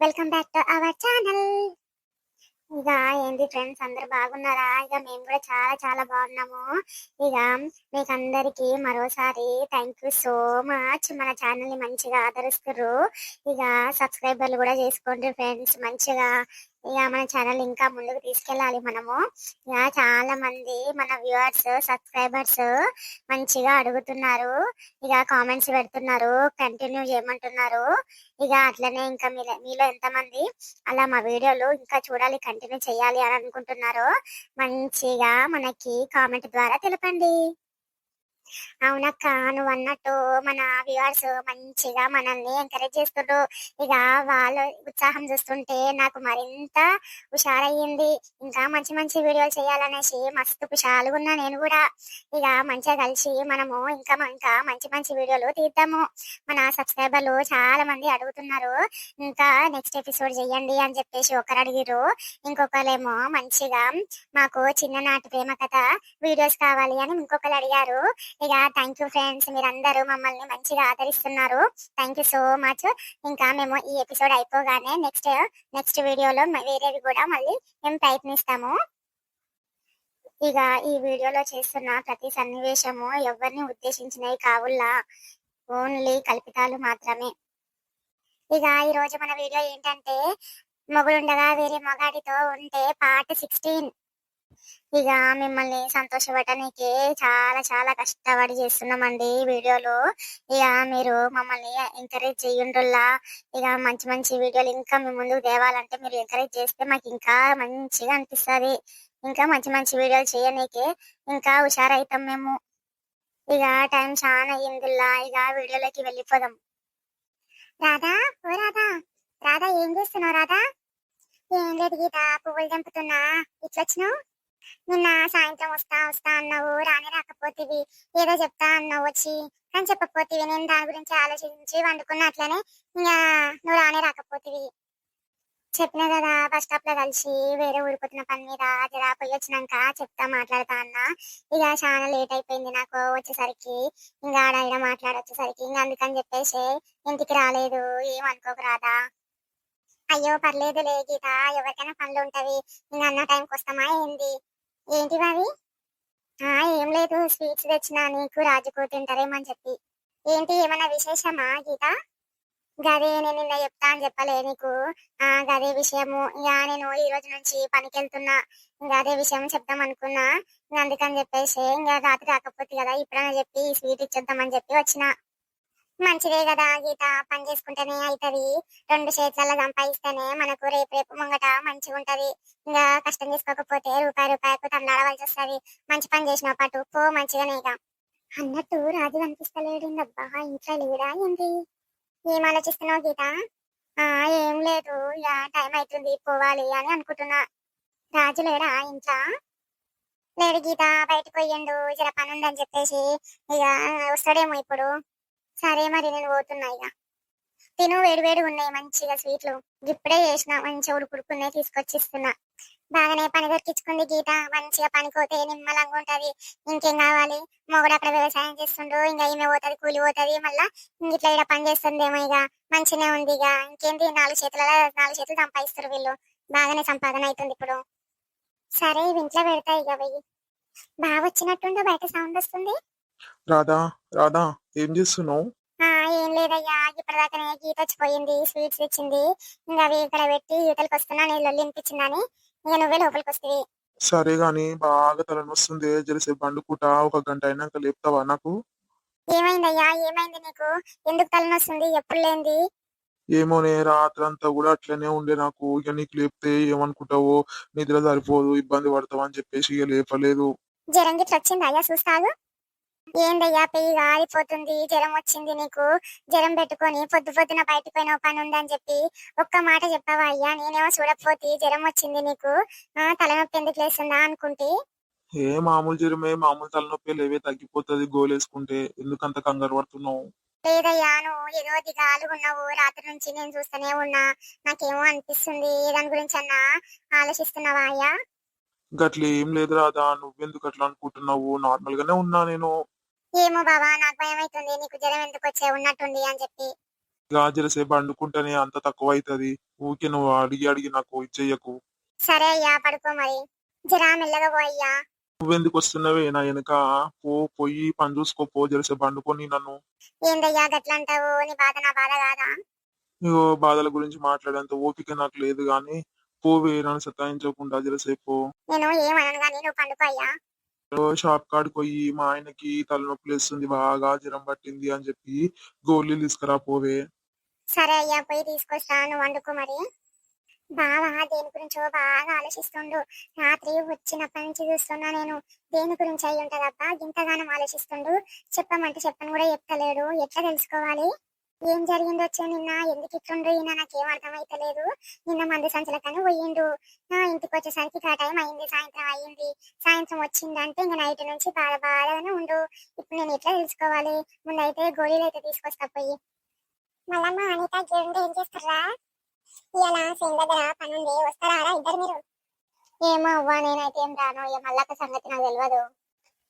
Welcome back to our channel ఇక ఏంటి friends అందరు బాగున్నారా? ఇక మేము కూడా చాలా చాలా బాగున్నాము. ఇక మీకు అందరికి మరోసారి థ్యాంక్ యూ సో మచ్ మన ఛానల్ని మంచిగా ఆదరిస్తున్నారు ఇక సబ్స్క్రైబర్లు కూడా చేసుకోండి ఫ్రెండ్స్ మంచిగా ఇక మన ఛానల్ ఇంకా ముందుకు తీసుకెళ్ళాలి మనము. ఇక చాలా మంది మన వ్యూవర్స్ సబ్స్క్రైబర్స్ మంచిగా అడుగుతున్నారు. ఇక కామెంట్స్ పెడుతున్నారు. కంటిన్యూ చేయమంటున్నారు. ఇక అట్లనే ఇంకా మీలో మీలో ఎంతమంది అలా మా వీడియోలు ఇంకా చూడాలి కంటిన్యూ చేయాలి అని అనుకుంటున్నారో మంచిగా మనకి కామెంట్ ద్వారా తెలపండి. అవునక్క నువ్వు అన్నట్టు మన వ్యూవర్స్ మంచిగా మనల్ని ఎంకరేజ్ చేస్తుండ్రు ఇక వాళ్ళ ఉత్సాహం చూస్తుంటే నాకు మరింత హుషారయ్యింది. ఇంకా మంచి మంచి వీడియోలు చేయాలనేసి మస్తు హుషాలుగా ఉన్నా నేను కూడా. ఇక మంచిగా కలిసి మనము ఇంకా ఇంకా మంచి మంచి వీడియోలు తీద్దాము. మన సబ్స్క్రైబర్లు చాలా మంది అడుగుతున్నారు. ఇంకా నెక్స్ట్ ఎపిసోడ్ చేయండి అని చెప్పేసి ఒకరు అడిగిరు ఇంకొకరేమో మంచిగా మాకు చిన్ననాటి ప్రేమ కథ వీడియోస్ కావాలి అని ఇంకొకరు అడిగారు. ఇక థ్యాంక్ యూ ఫ్రెండ్స్ మీరందరూ మమ్మల్ని మంచిగా ఆదరిస్తున్నారు. థ్యాంక్ యూ సో మచ్ ఇంకా మేము ఈ ఎపిసోడ్ అయిపోగానే నెక్స్ట్ నెక్స్ట్ వీడియోలో వేరేవి కూడా మళ్ళీ మేము ప్రయత్నిస్తాము. ఇక ఈ వీడియోలో చేస్తున్న ప్రతి సన్నివేశము ఎవరిని ఉద్దేశించినవి కావుల్లా ఓన్లీ కల్పితాలు మాత్రమే. ఇక ఈ రోజు మన వీడియో ఏంటంటే మొగుడుండగా వేరే మొగాడితో ఉంటే పార్ట్ సిక్స్టీన్ ఇక మిమ్మల్ని సంతోషపెట్టడానికి చాలా చాలా కష్టపడి చేస్తున్నామండి ఈ వీడియోలు. ఇక మీరు మమ్మల్ని ఎంకరేజ్ చేయండిలా ఇక మంచి మంచి వీడియోలు ఇంకా మీ ముందుకు తేవాలంటే మీరు ఎంకరేజ్ చేస్తే మాకు ఇంకా మంచిగా అనిపిస్తుంది. ఇంకా మంచి మంచి వీడియోలు చేయనీకి ఇంకా హుషారైతాం మేము. ఇక టైం చాలా అయ్యిందిలా ఇక వీడియోలోకి వెళ్ళిపోదాం. రాధా ఓ రాధా రాధా ఏం చేస్తున్నావు రాధా? ఏం లేదు గీత పువ్వులు తెంపుతున్నా. ఇట్లొచ్చినావు? నిన్న సాయంత్రం వస్తా వస్తా అన్నావు రాని రాకపోతేవి. ఏదో చెప్తా అన్నావు వచ్చి కానీ చెప్పకపోతేవి. నేను దాని గురించి ఆలోచించి వండుకున్నట్లనే ఇంకా నువ్వు రాని రాకపోతేవి. చెప్పినా కదా బస్ స్టాప్లో కలిసి వేరే ఊడిపోతున్న పని మీద జరా పోయి వచ్చినాక చెప్తా మాట్లాడతా అన్న. ఇక చాలా లేట్ అయిపోయింది నాకు వచ్చేసరికి. ఇంకా ఆడ ఈడ మాట్లాడొచ్చేసరికి. ఇంకా అందుకని చెప్పేసి ఇంటికి రాలేదు. ఏం రాదా అయ్యో పర్లేదు లే గీత. ఎవరికైనా పనులు ఉంటవి. ఇంకా అన్న టైంకి వస్తామా ఏంది? ఏంటి అవి ఆ ఏం లేదు స్వీట్స్ తెచ్చిన నీకు రాజుకు తింటారేమని చెప్పి. ఏంటి ఏమన్నా విశేషమా గీత? గదే నేను నిన్న చెప్తా అని చెప్పలే నీకు. ఆ గదే విషయము. ఇక నేను ఈ రోజు నుంచి పనికి వెళ్తున్నా ఇంకా అదే విషయం చెప్దాం అనుకున్నా. ఇంకా అందుకని చెప్పేసి ఇంకా రాత్రి రాకపోతే కదా ఇప్పుడైనా చెప్పి స్వీట్ ఇచ్చేద్దామని చెప్పి వచ్చిన. మంచిదే కదా గీత పని చేసుకుంటేనే అవుతుంది రెండు చేతులలో సంపాదిస్తేనే మనకు రేపు రేపు ముంగట మంచిగా ఉంటది. ఇంకా కష్టం చేసుకోకపోతే రూపాయి రూపాయకు తండాడవలసి వస్తుంది. మంచి పని చేసిన పాటు పో మంచిగానే ఇక. అన్నట్టు రాజు కనిపిస్తలేడు అబ్బా ఇంట్లో లేడా ఏంటి? ఏం ఆలోచిస్తున్నావు గీత? ఆ ఏం లేదు ఇక టైం అవుతుంది పోవాలి అని అనుకుంటున్నా. రాజు లేడా ఇంట్లో? లేడు గీత బయటకు పోయిండు జర పని ఉందని చెప్పేసి ఇక వస్తాడేమో ఇప్పుడు. సరే మరి నేను పోతున్నా ఇక. తిను వేడి వేడి ఉన్నాయి మంచిగా స్వీట్లు. ఇప్పుడే చేసిన మంచిగా ఉడుకుడుకున్నాయి తీసుకొచ్చిస్తున్నా. బాగానే పని దొరికించుకుంది గీత. మంచిగా పనికోతే నిమ్మలంగా ఉంటది. ఇంకేం కావాలి? మొగుడు అక్కడ వ్యవసాయం చేస్తుండు ఇంకా ఈమె పోతుంది కూలి పోతుంది మళ్ళా ఇట్లా ఇక్కడ పని చేస్తుందేమో ఇక. మంచిగానే ఉంది ఇక. ఇంకేంటి? నాలుగు చేతులలో నాలుగు చేతులు సంపాదిస్తారు వీళ్ళు. బాగానే సంపాదన అవుతుంది ఇప్పుడు. సరే ఇవి ఇంట్లో పెడతాయి ఇక వెయ్యి. బాగా వచ్చినట్టుండో బయట సౌండ్ వస్తుంది? రాధా రాధా. ఏం చేస్తున్నావు? ఏం లేదయ్యా. ఇప్పటిదాకానే గీత వచ్చిపోయింది స్వీట్స్ ఇచ్చింది ఇంకా అవి ఇక్కడ పెట్టి ఈతలకు వస్తున్నా నేను లొల్లి వినిపించిందని. ఇక నువ్వే లోపలికి వస్తుంది సరే గాని బాగా తలనొస్తుంది. జరసేపు పండుకుంటా ఒక గంట అయినాక లేపుతావా నాకు? ఏమైందయ్యా? ఏమైంది నీకు? ఎందుకు తలనొస్తుంది? ఎప్పుడు లేంది ఏమోనే రాత్రంతా కూడా అట్లనే ఉండే నాకు. ఇక నీకు లేపితే ఏమనుకుంటావో? నిద్ర సరిపోదు ఇబ్బంది పడతావు అని చెప్పేసి ఇక లేపలేదు. జ్వరం గిట్ల వచ్చింది? అయ్యా చూస్తాగు. ఏందయ్యా పెయ్యి గాలిపోతుంది జ్వరం వచ్చింది నీకు. జ్వరం పెట్టుకొని పొద్దు పొద్దున బయటకు పోయిన పని ఉందని చెప్పి ఒక్క మాట చెప్పావా అయ్యా? నేనేమో చూడకపోతే జ్వరం వచ్చింది నీకు. ఆ తలనొప్పి ఎందుకు లేస్తుందా అనుకుంటే? ఏ మామూలు జ్వరమే మామూలు తలనొప్పి లేవే తగ్గిపోతుంది గోలేసుకుంటే. ఎందుకంత కంగారు పడుతున్నావు? లేదయ్యా నువ్వు ఏదో దిగాలు ఉన్నావు రాత్రి నుంచి నేను చూస్తూనే ఉన్నా. నాకేమో అనిపిస్తుంది దాని గురించి అన్నా ఆలోచిస్తున్నావా అయ్యా? గట్ల ఏం లేదు రాధా నువ్వెందుకు అట్లా అనుకుంటున్నావు? నార్మల్ గానే ఉన్నా నేను. ఏమో బాబా నాకు భయం అవుతుంది నీకు జ్వరం ఎందుకు వచ్చే? ఉన్నట్టుంది అని చెప్పి. ఇక జరసేపు వండుకుంటేనే అంత తక్కువ అవుతుంది ఊకే నువ్వు అడిగి అడిగి నాకు ఇచ్చేయకు సరే అయ్యా పడుకో మరి. జరా మెల్లగా పో అయ్యా. నువ్వెందుకు వస్తున్నావే? నా వెనక పో పోయి పని చూసుకో పో జరసేపు వండుకొని నన్ను. ఏందయ్యా గట్లా అంటావు నీ బాధ నా బాధ కాదా? ఇగో బాధల గురించి మాట్లాడేంత ఓపిక నాకు లేదు కానీ పోవే నన్ను సతాయించకుండా జరసేపు నేను ఏమనను కానీ నువ్వు పండుకో అయ్యా. షాప్ కాడికి పోయి మా ఆయనకి తలనొప్పి లేస్తుంది బాగా జ్వరం పట్టింది అని చెప్పి గోళీలు తీసుకురా పోవే. సరే అయ్యా పోయి తీసుకొస్తా నువ్వు వండుకో మరి. బావా దేని గురించో బాగా ఆలోచిస్తుండు. రాత్రి వచ్చినప్పటి నుంచి చూస్తున్నా నేను దేని గురించి అయి ఉంటదబ్బా ఇంతగానం ఆలోచిస్తుండు. చెప్పమంటే చెప్పని కూడా చెప్తలేడు. ఎట్లా తెలుసుకోవాలి? ఏం జరిగిందో నిన్న ఎందుకు ఇట్లుండ్రు ఈయన? నాకేం అర్థమైతలేదు. నిన్న మందు సంచలకని పోయిండు. నా ఇంటికి వచ్చేసరికి ఆ టైం అయింది సాయంత్రం అయింది. సాయంత్రం వచ్చిందంటే ఇంకా నైట్ నుంచి బాధ బాధగానే ఉండు. ఇప్పుడు నేను ఎట్లా తెలుసుకోవాలి? ముందైతే గోళీలు అయితే తీసుకొస్తా పోయి. మళ్ళమ్మ అనిత జోండి ఏం చేస్తారా? ఇలా సేమ్ దగ్గర పని ఉంది వస్తారా ఇద్దరు మీరు. ఏమో అవ్వా నేనైతే ఏం రాను. ఏ మళ్ళక్క సంగతి నాకు తెలియదు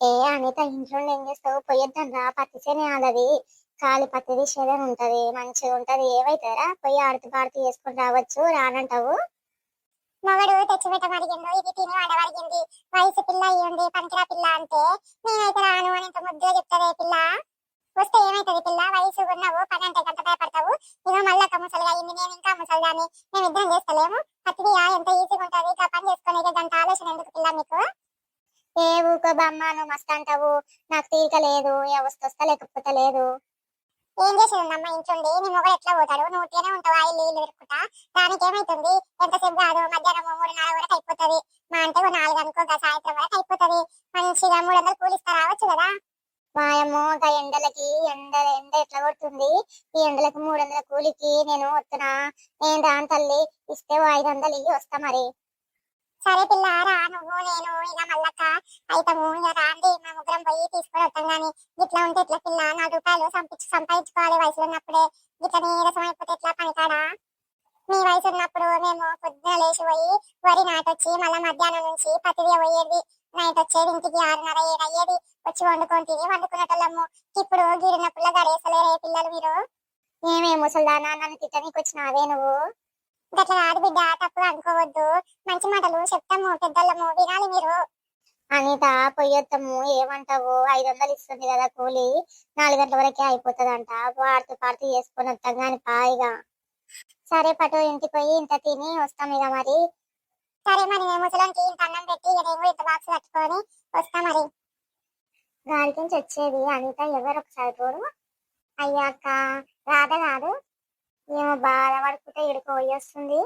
ఏ అనిత ఇంట్లో ఏం చేస్తావు? పొయ్యొద్దాం రా పత్తి చేనే ఆడది కాలి పత్తిది తీసేదని ఉంటది మంచిగా ఉంటది ఏవైతారా? పోయి ఆడుతూ పాడుతూ చేసుకుని రావచ్చు రానంటావు? మగడు తెచ్చిపెట్టమడిగిండు ఇది తిని వండమడిగింది వయసు పిల్ల అయ్యింది పనికిరా పిల్ల అంటే నేనైతే రాను అని ఇంత ముద్దుగా చెప్తాదే పిల్ల. వస్తే ఏమైతుంది పిల్ల? వయసు ఉన్నావు పని అంటే గంట భయపడతావు. ఇక మళ్ళీ ఒక ముసలిగా అయింది నేను ఇంకా ముసలిదాన్ని. మేము ఇద్దరం చేస్తలేము పత్తిది ఎంత ఈజీగా ఉంటుంది? ఇక పని చేసుకుని ఇక గంట ఆలోచన ఎందుకు పిల్ల మీకు? ఏ ఊకో బామ్మ నువ్వు మస్తు అంటావు. నాకు తీరిక లేదు ఏ వస్తు వస్తా లేకపోతే లేదు. ఏం చేసేదమ్మా ఇంచుండి నీ మొగలు ఎట్లా పోతాడు? నువ్వు ఉట్టిగానే ఉంటావు? ఆయిల్ నీళ్ళు పెరుకుంటా దానికి ఏమైతుంది ఎంతసేపు కాదు? మధ్యాహ్నం మూడు నాలుగు వరకు అయిపోతుంది. మా అంటే ఓ నాలుగు అనుకో సాయంత్రం వరకు అయిపోతుంది. మంచిగా మూడు వందలు కూలిస్తా రావచ్చు కదా? వాయమ్మో గా ఎండలకి ఎండ ఎండ ఎట్లా కొడుతుంది? ఈ ఎండలకు మూడు వందల కూలికి నేను వస్తున్నా. నేను రాను తల్లి? ఇస్తే ఐదు వందలు ఇవి వస్తా మరి. సరే పిల్ల రా నువ్వు నేను ఇక మళ్ళక్క అయితము ఇక రాండి మా ముగ్గురం పోయి తీసుకొని వస్తాం కానీ ఇట్లా ఉంటే ఇట్లా పిల్ల? నాలుగు రూపాయలు సంపించి సంపాదించుకోవాలి వయసులో ఉన్నప్పుడే. ఇట్లా నీరసం అయిపోతే ఇట్లా పనికాడా? మీ వయసు ఉన్నప్పుడు మేము పొద్దున లేచి పోయి వరి నాటొచ్చి మళ్ళీ మధ్యాహ్నం నుంచి పతిగా పోయేది. నైట్ వచ్చేది ఇంటికి ఆరున్నర ఏడు అయ్యేది. వచ్చి వండుకొని తిని వండుకునేటోళ్ళము. ఇప్పుడు గిరినప్పుల గడేసలేరే పిల్లలు మీరు? ఏమే ముసల్దానా నన్ను తిట్టనీకి వచ్చినావే నువ్వు? గట్లా కాదు బిడ్డ తప్పుగా అనుకోవద్దు. మంచి మాటలు చెప్తాము పెద్దోళ్ళము. వినాలి మీరు. అనిత పొయ్యొత్తము. ఏమంటావు? ఐదు వందలు ఇస్తుంది కదా కూలి. నాలుగు గంటల వరకే అయిపోతుందంట. పాడుతూ పాడుతూ చేసుకొని వస్తాం కానీ పాయిగా సరే పటు ఇంటికి పోయి ఇంత తిని వస్తాం ఇక మరి. సరే మరి మేము ముసలానికి ఇంత అన్నం పెట్టి ఇక నేను ఇంత బాక్స్ కట్టుకొని వస్తా మరి. గాలికి నుంచి వచ్చేది. అనిత ఎవరు ఒకసారి చూడు అయ్యాక రాధ కాదు. ఏమో బాధపడుకుంటే ఇక్కడికి పోయి వస్తుంది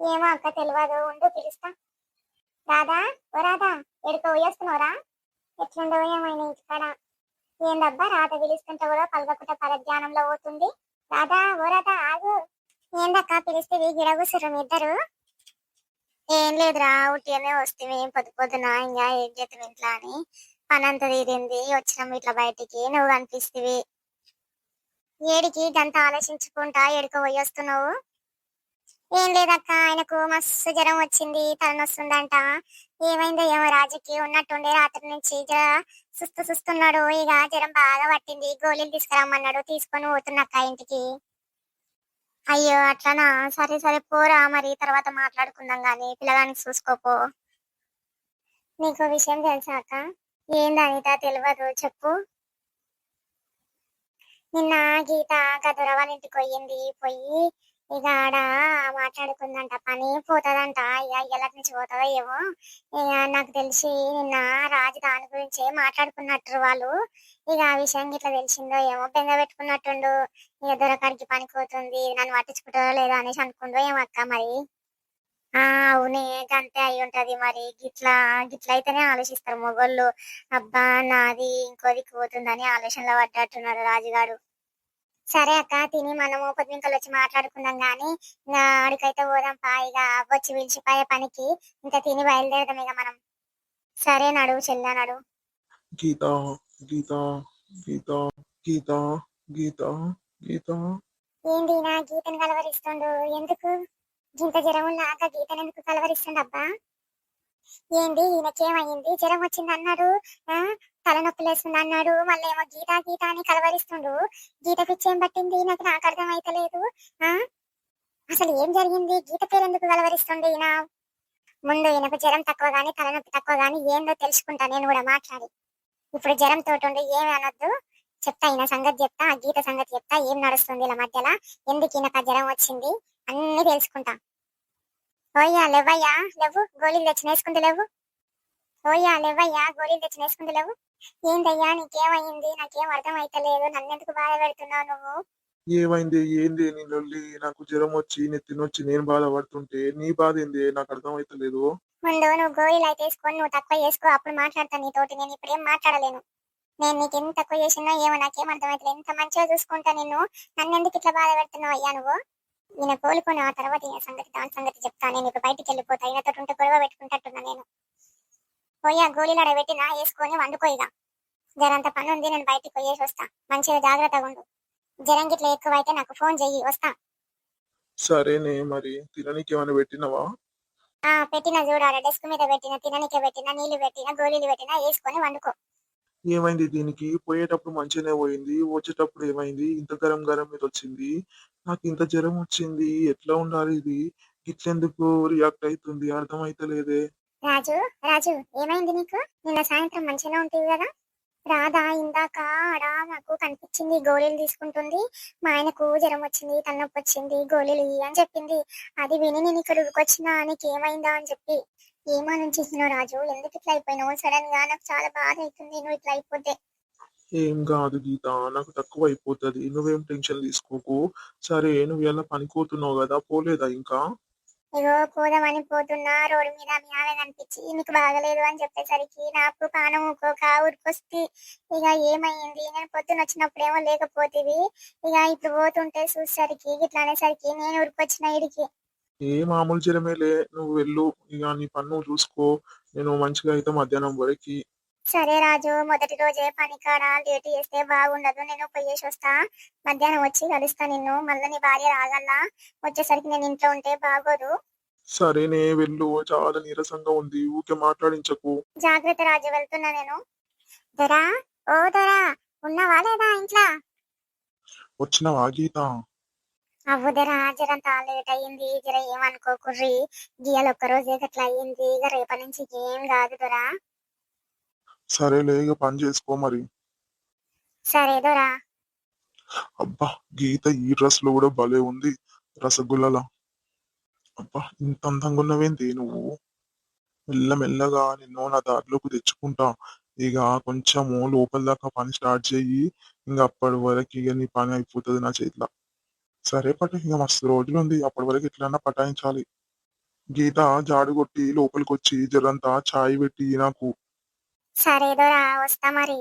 ఏమో అక్క తెలియదు ఉండు పిలుస్తా. రాధా ఓ రాధా ఇక్కడికి పోయేస్తున్నావురా ఎట్లుండవు ఏమైనా ఇక్కడ ఏందబ్బా రాధ పిలుస్తుంటే కూడా పలకకుండా పరధ్యానంలో పోతుంది. రాధా ఓ రాధా ఆగు. ఏందక్క పిలిస్తే గిడ ఇద్దరు? ఏం లేదురా ఉట్టిగానే వస్తే పొద్దు పొద్దున ఇంకా ఏం చేస్తాం ఇంట్లో అని. పని అంతా తీరింది వచ్చినాం ఇట్లా బయటికి నువ్వు కనిపిస్తేవి. ఏడికి గంట ఆలోచించుకుంటా ఏడుకో పోయి వస్తున్నావు? ఏం లేదక్క ఆయనకు మస్తు జ్వరం వచ్చింది తలనొస్తుందంట. ఏమైందో ఏమో రాజుకి ఉన్నట్టుండే రాత్రి నుంచి సుస్తు సుస్తున్నాడు. ఇక జ్వరం బాగా పట్టింది. గోళీలు తీసుకురమ్మన్నాడు. తీసుకొని పోతున్నక్క ఇంటికి. అయ్యో అట్లానా? సరే సరే పోరా మరి. తర్వాత మాట్లాడుకుందాం గాని. పిల్లగానికి చూసుకోపో. నీకు విషయం తెలుసా అక్క? ఏంది అనిత? తెలియదు చెప్పు. నిన్న గీత గదుర ఇంటికి పోయింది. పోయి ఇక ఆడ మాట్లాడుకుందంట పని పోతుందంట. ఇక ఎల్లటి నుంచి పోతుందో ఏమో. ఇక నాకు తెలిసి నిన్న రాజు దాని గురించే మాట్లాడుకున్నట్టు వాళ్ళు. ఇక ఆ విషయం ఇట్లా తెలిసిందో ఏమో. బెంగ పెట్టుకున్నట్టుండు. ఇక దొరకాడికి పనికి పోతుంది. నన్ను పట్టించుకుంటారో లేదో అనేసి అనుకుందో ఏమో అక్క మరి. ఆ అవునే అంతే అయి ఉంటది మరి. గిట్లా గిట్ల అయితేనే ఆలోచిస్తారు మొగోళ్ళు. అబ్బా నాది ఇంకోది పోతుందని ఆలోచనలో పడ్డట్టున్నారు రాజుగారు సరే అక్క తిని మనము పొద్దుంకలు వచ్చి మాట్లాడుకుందాం గాని ఆడికైతే పోదాం పా ఇక వచ్చి పిలిచిపోయే పనికి ఇంకా తిని బయలుదేరదాం ఇక మనం. సరే నడు చెల్లా నడు. గీత గీత గీత గీత గీత గీత. ఏంది నా గీతను కలవరిస్తుండు? ఎందుకు? గింత జ్వరం ఉన్నాక గీతను ఎందుకు కలవరిస్తుండు అబ్బా? ఏంది? ఈయనకేమైంది జ్వరం వచ్చింది అన్నాడు. ఆ? తలనొప్పి లేస్తుంది అన్నాడు. మళ్ళీ ఏమో గీత గీత అని కలవరిస్తుండు. గీత పిచ్చేం పట్టింది? నాకు నాకు అర్థం అయితలేదు ఆ? అసలు ఏం జరిగింది? గీత పేరు ఎందుకు కలవరిస్తుంది ఈయన? ముందు ఈయనకు జ్వరం తక్కువ గానీ తలనొప్పి తక్కువ గానీ ఏందో తెలుసుకుంటా నేను కూడా మాట్లాడి. ఇప్పుడు జ్వరం తోటి ఏమి అనొద్దు. చెప్తా ఈయన సంగతి చెప్తా ఆ గీత సంగతి చెప్తా ఏం నడుస్తుంది ఇలా మధ్యలో? ఎందుకు ఈయనకు ఆ జ్వరం వచ్చింది? అన్ని తెలుసుకుంటా. ఓయ్యా లేవయ్యా లేవు. గోళీలు తెచ్చి వేసుకుంటూ లేవు. ఓయ్యా లేవయ్యా గోళీలు తెచ్చి వేసుకుంటూ లేవు. ఏందయ్యా నీకేమైంది? నాకేం అర్థం అయితలేదు నన్నెందుకు బాధ పెడుతున్నావు నువ్వు? ఏమైంది? ఏంది? నీ లొల్లి నాకు జ్వరం వచ్చి నెత్తి నొచ్చి నేను బాధపడుతుంటే నీ బాధ ఏంది? నాకు అర్థం అవుతలేదు ముందు నువ్వు గోళీలు అయితే వేసుకొని నువ్వు తక్కువ చేసుకో అప్పుడు మాట్లాడతాను నీతోటి నేను ఇప్పుడు ఏం మాట్లాడలేను. నేను నీకు ఎంత తక్కువ చేసినా ఏమో నాకేం అర్థమవుతలేదు ఎంత మంచిగా చూసుకుంటా నిన్ను? నన్ను ఎందుకు ఇట్లా బాధ పెడుతున్నావు అయ్యా నువ్వు? ఈయన కోలుకొని ఆ తర్వాత ఈయన సంగతి దాని సంగతి చెప్తా నేను ఇప్పుడు బయటికి వెళ్ళిపోతా. ఈయనతో ఉంటే గొడవ పెట్టుకుంటట్టున్నా నేను. పోయా గోళీలు అడ పెట్టినా వేసుకొని వండుకోయిగా జరంత పని ఉంది నేను బయటికి పోయేసి వస్తా. మంచిగా జాగ్రత్తగా ఉండు. జ్వరం గిట్ల ఎక్కువ అయితే నాకు ఫోన్ చెయ్యి వస్తా. సరేనే మరి. తిననీకి ఏమైనా పెట్టినవా? ఆ పెట్టిన చూడాలి డెస్క్ మీద పెట్టిన తిననికే పెట్టిన నీళ్ళు పెట్టిన గోళీలు పెట్టిన వేసుకొని వండుకో. ఏమైంది దీనికి? పోయేటప్పుడు మంచిగానే పోయింది వచ్చేటప్పుడు ఏమైంది? ఇంత గరం గరం మీద వచ్చింది నాకు ఇంత జ్వరం వచ్చింది ఎట్లా ఉండాలి ఇది? ఇట్లెందుకు రియాక్ట్ అవుతుంది? అర్థం రాజు రాజు ఏమైంది నీకు? నిన్న సాయంత్రం మంచిగా ఉంటుంది కదా? రాధా ఇందాక ఆడ నాకు కనిపించింది గోళీలు తీసుకుంటుంది. మా ఆయనకు జ్వరం వచ్చింది తలనొప్పి వచ్చింది గోళీలు ఇయ్యి అని చెప్పింది. అది విని నేను ఇక్కడ ఉరికొచ్చినా నీకు ఏమైందా అని చెప్పి. ఏమనుకుంటున్నావు రాజు? ఎందుకు ఇట్లా అయిపోయినావు? సడన్గా నాకు చాలా బాధ అవుతుంది. నువ్వు ఇట్లా అయిపోతే. ఏం కాదు గీత నాకు తక్కువ అయిపోతుంది. నువ్వేం టెన్షన్ తీసుకోకు. సరే నువ్వు ఎలా పనికోతున్నావు కదా పోలేదా ఇంకా? ఇగో పోదామని పోతున్నా. రోడ్డు మీద మీ ఆమె కనిపించి నీకు బాగలేదు అని చెప్పేసరికి నాకు పానం ఊకోక ఉరికొస్తే ఇక ఏమైంది? నేను పొద్దున వచ్చినప్పుడేమో లేకపోతేవి. ఇక ఇప్పుడు పోతుంటే చూసేసరికి ఇట్లా అనేసరికి నేను ఉరికొచ్చిన ఇడికి ఏ మామూలు జ్వరమేలే నువ్వు వెళ్ళు. ఇక నీ పన్ను చూసుకో. నేను మంచిగా అయితే మధ్యాహ్నం వరకు సరే రాజు మొదటి రోజే పని కాడ? లేట్ చేస్తే బాగుండదు. నేను పోయేసి వస్తా. మధ్యాహ్నం వచ్చి కలుస్తా నిన్ను. మళ్ళీ నీ భార్య రాగల్లా? వచ్చేసరికి నేను ఇంట్లో ఉంటే బాగోదు. సరేనే వెళ్ళు. చాలా నీరసంగా ఉంది. ఊకే మాట్లాడించకు. జాగ్రత్త రాజు వెళ్తున్నా నేను. దొరా? ఓ దొరా ఉన్నావా లేదా ఇంట్లో? వచ్చినవా గీత? అవ్వదరా జరంతా లేట్ అయ్యింది. జర ఏమనుకోకుర్రి? గీయాలు ఒక్క రోజే గట్లా అయ్యింది. ఇక రేపటి నుంచి ఏం కాదు దొరా. సరేలే ఇక పని చేసుకో మరి. సరే దొరా. అబ్బా గీత ఈ డ్రెస్లో కూడా భలే ఉంది. రసగుల్లలా. అబ్బా ఇంత అందంగా ఉన్నవేంటి నువ్వు? మెల్లమెల్లగా నిన్ను నా దారిలోకి తెచ్చుకుంటా. ఇక కొంచెము లోపల దాకా పని స్టార్ట్ చెయ్యి ఇంకా అప్పటి వరకు ఇక నీ పని అయిపోతుంది నా చేతిలో. సరే పట్టు ఇక మస్తు రోజులు ఉంది అప్పటి వరకు ఎట్లన్నా పటాయించాలి. గీత జాడు కొట్టి లోపలికి వచ్చి జరంతా చాయ్ పెట్టి నాకు సరే దొరా వస్తా మరి.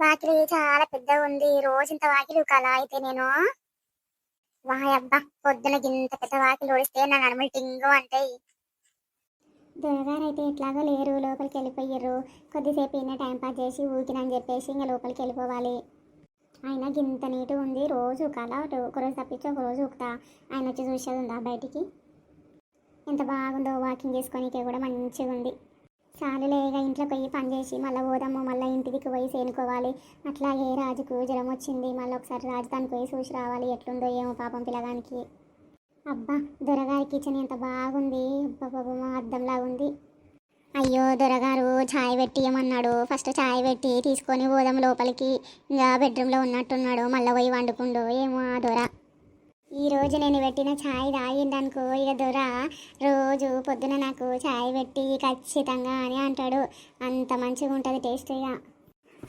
వాకిలి చాలా పెద్దగా ఉంది రోజు ఇంత వాకిలి కలా అయితే నేను? వాయబ్బా పొద్దున గింత పెద్ద వాకిలి ఓడిస్తే నా నడుములు టింగు అంటాయి. దొరగారు అయితే ఎట్లాగో లేరు లోపలికి వెళ్ళిపోయారు కొద్దిసేపు అయినా టైం పాస్ చేసి ఊకినని చెప్పేసి ఇంకా లోపలికి వెళ్ళిపోవాలి ఆయన గింత నీటు ఉంది. రోజు కల ఒక రోజు తప్పించి ఒకరోజు ఆయన వచ్చి చూసేది ఉందా బయటికి? ఎంత బాగుందో వాకింగ్ చేసుకోనికే కూడా మంచిగా ఉంది. చాలులేగా ఇంట్లోకి పోయి పని చేసి మళ్ళీ పోదాము మళ్ళీ ఇంటికి పోయి సేనుకోవాలి. అట్లాగే రాజుకు జ్వరం వచ్చింది. మళ్ళీ ఒకసారి రాజధానికి పోయి చూసి రావాలి. ఎట్లుందో ఏమో పాపం పిల్లగానికి. అబ్బా దొరగారి కిచెన్ ఎంత బాగుంది. అబ్బా అద్దంలా ఉంది అయ్యో దొరగారు ఛాయ్ పెట్టి ఏమన్నాడు? ఫస్ట్ ఛాయ్ పెట్టి తీసుకొని పోదాం లోపలికి. ఇంకా బెడ్రూమ్లో ఉన్నట్టున్నాడు. మళ్ళీ పోయి వండుకుండు. ఏమో ఆ దొర. ఈరోజు నేను పెట్టిన ఛాయ్ తాగిండనుకో ఇక దొర. రోజు పొద్దున నాకు ఛాయ్ పెట్టి ఖచ్చితంగా అని అంటాడు. అంత మంచిగా ఉంటుంది టేస్టీగా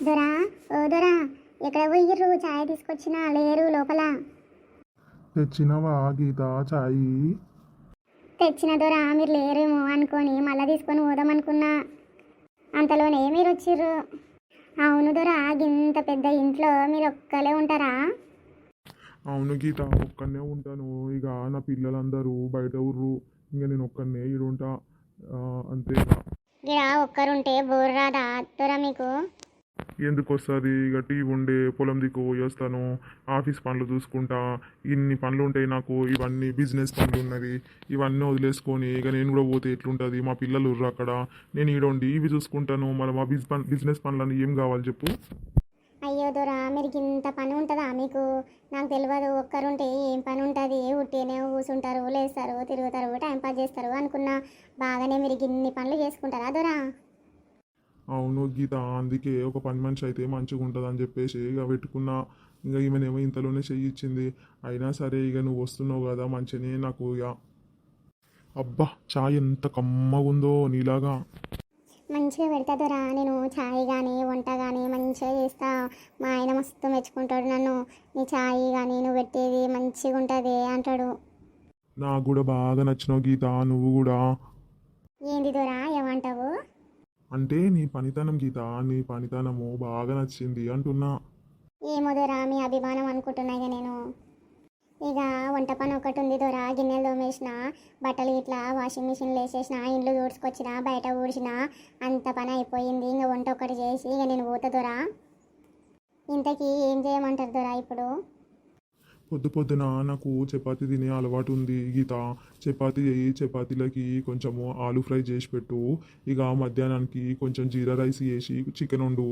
దొరా ఓ దొరా ఎక్కడ పోయిర్రు? ఛాయ్ తీసుకొచ్చినా లేరు లోపల. తెచ్చినవా గీత చాయ్ తెచ్చిన దొరా మీరు లేరేమో అనుకొని మళ్ళీ తీసుకొని పోదాం అనుకున్నా. అంతలోనే మీరు వచ్చిర్రు. అవును దొరా గింత పెద్ద ఇంట్లో మీరు ఒక్కలే ఉంటారా? అవును గీత ఒక్కనే ఉంటాను. ఇక నా పిల్లలందరూ బయట ఊర్రు. ఇంకా నేను ఒక్కనే ఈడుంటా. ఆ, అంతే. ఇక ఒక్కరుంటే బోర్ రాదా దొరా మీకు? ఎందుకు వస్తుంది? ఇక టీవీ ఉండే పొలం దిక్కు పోయేస్తాను ఆఫీస్ పనులు చూసుకుంటా. ఇన్ని పనులు ఉంటాయి నాకు. ఇవన్నీ బిజినెస్ పనులు ఉన్నది ఇవన్నీ వదిలేసుకొని ఇక నేను కూడా పోతే ఎట్లుంటుంది? మా పిల్లలు ఉర్రు అక్కడ. నేను ఈడొండి ఇవి చూసుకుంటాను. మరి మా బిజ్ బిజినెస్ పనులని ఏం కావాలి చెప్పు? అయ్యో దొరా మీరు ఇంత పని ఉంటుందా మీకు? నాకు తెలియదు ఒక్కరుంటే ఏం పని ఉంటుంది? ఉట్టినే కూర్చుంటారు లేస్తారు తిరుగుతారు టైం పాస్ చేస్తారు అనుకున్నా. బాగానే మీరు ఇన్ని పనులు చేసుకుంటారా దొరా? అవును గీత అందుకే ఒక పని మనిషి అయితే మంచిగా ఉంటుంది అని చెప్పేసి ఇక పెట్టుకున్నా. ఇంకా ఈమెనేమో ఇంతలోనే చెయ్యి ఇచ్చింది. అయినా సరే ఇక నువ్వు వస్తున్నావు కదా మంచిగానే నాకు ఇక. అబ్బా చాయ్ ఎంత కమ్మగా ఉందో నీలాగా. మంచిగా పెడతా దొరా నేను ఛాయ్ కానీ వంట కానీ మంచిగా చేస్తా. మా ఆయన మస్తు మెచ్చుకుంటాడు నన్ను. నీ ఛాయ్ కానీ నువ్వు పెట్టేది మంచిగా ఉంటుంది అంటాడు. నాకు కూడా బాగా నచ్చినావు గీత నువ్వు కూడా. ఏంది దొరా ఏమంటావు? అంటే నీ పనితనం గీత నీ పనితనము బాగా నచ్చింది అంటున్నా. ఏమో దొరా మీ అభిమానం అనుకుంటున్నా ఇక నేను. ఇక వంట పని ఒకటి ఉంది దొరా గిన్నెలు తోమేసిన బట్టలు ఇట్లా వాషింగ్ మిషన్ వేసేసిన ఇండ్లు దూడ్చుకొచ్చిన బయట ఊడ్చిన అంత పని అయిపోయింది. ఇంకా వంట ఒకటి చేసి ఇక నేను పోతా దొరా. ఇంతకీ ఏం చేయమంటారు దొరా ఇప్పుడు? పొద్దు పొద్దున నాకు చపాతీ తినే అలవాటు ఉంది. గీత చపాతీ చేయి చపాతీలకి కొంచెము ఆలు ఫ్రై చేసి పెట్టు. ఇక మధ్యాహ్నానికి కొంచెం జీరా రైస్ వేసి చికెన్ వండు.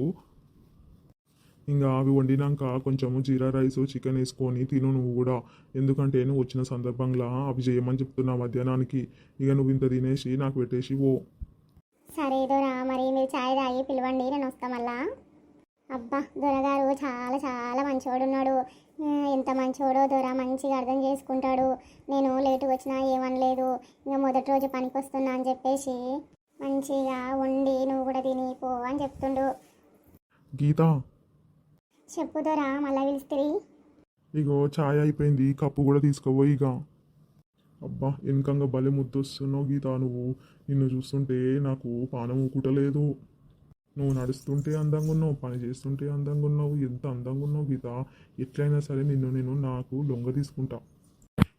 ఇంకా అవి వండినాక కొంచెము జీరా రైస్ చికెన్ వేసుకొని తిను నువ్వు కూడా. ఎందుకంటే నువ్వు వచ్చిన సందర్భంగా అవి చేయమని చెప్తున్నా మధ్యాహ్నానికి. ఇక నువ్వు ఇంత తినేసి నాకు పెట్టేసి ఓ సరే దొరా మరి మీరు చాయ్ తాగి పిలవండి నేను వస్తా మళ్ళా. అబ్బా దొరగారు చాలా చాలా మంచివాడు ఉన్నాడు ఎంత మంచివాడో దొర మంచిగా అర్థం చేసుకుంటాడు. నేను లేటుగా వచ్చినా ఏమనలేదు. ఇంకా మొదటి రోజు పనికి వస్తున్నా అని చెప్పేసి మంచిగా వండి నువ్వు కూడా తిని పో అని చెప్తుండు. గీత. చెప్పు దొరా మళ్ళా పిలుస్తుంది ఇగో ఛాయ్ అయిపోయింది కప్పు కూడా తీసుకోబోయి ఇక అబ్బా వెనకంగా భలే ముద్దొస్తున్నావు గీత నువ్వు. నిన్ను చూస్తుంటే నాకు పానం ఊకుటలేదు. నువ్వు నడుస్తుంటే అందంగా ఉన్నావు పని చేస్తుంటే అందంగా ఉన్నావు ఎంత అందంగా ఉన్నావు గీత. ఎట్లయినా సరే నిన్ను నేను నాకు లొంగ తీసుకుంటా.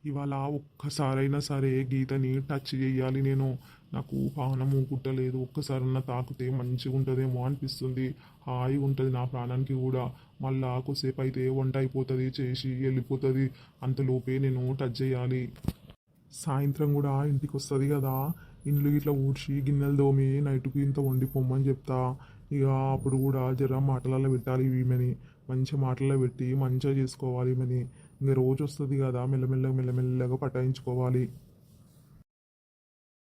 ఇవాళ ఒక్కసారైనా సరే గీతని టచ్ చేయాలి నేను. నాకు పానం ఊకుట్టలేదు ఒక్కసారన్నా తాకితే మంచిగా ఉంటుందేమో అనిపిస్తుంది. హాయిగా ఉంటుంది నా ప్రాణానికి కూడా. మళ్ళా కొద్దిసేపు అయితే వంట అయిపోతుంది చేసి వెళ్ళిపోతుంది. అంతలోపే నేను టచ్ చేయాలి. సాయంత్రం కూడా ఇంటికి వస్తుంది కదా. ఇండ్లు ఇట్లా ఊడ్చి గిన్నెలు దోమి నైట్కి ఇంత వండి పొమ్మని చెప్తా. ఇక అప్పుడు కూడా జర మాటలలో పెట్టాలి ఈమెని. మంచి మాటల్లో పెట్టి మంచిగా చేసుకోవాలి ఈమెని. ఇంకా రోజు వస్తుంది కదా మెల్లమెల్లగా మెల్లమెల్లగా పటాయించుకోవాలి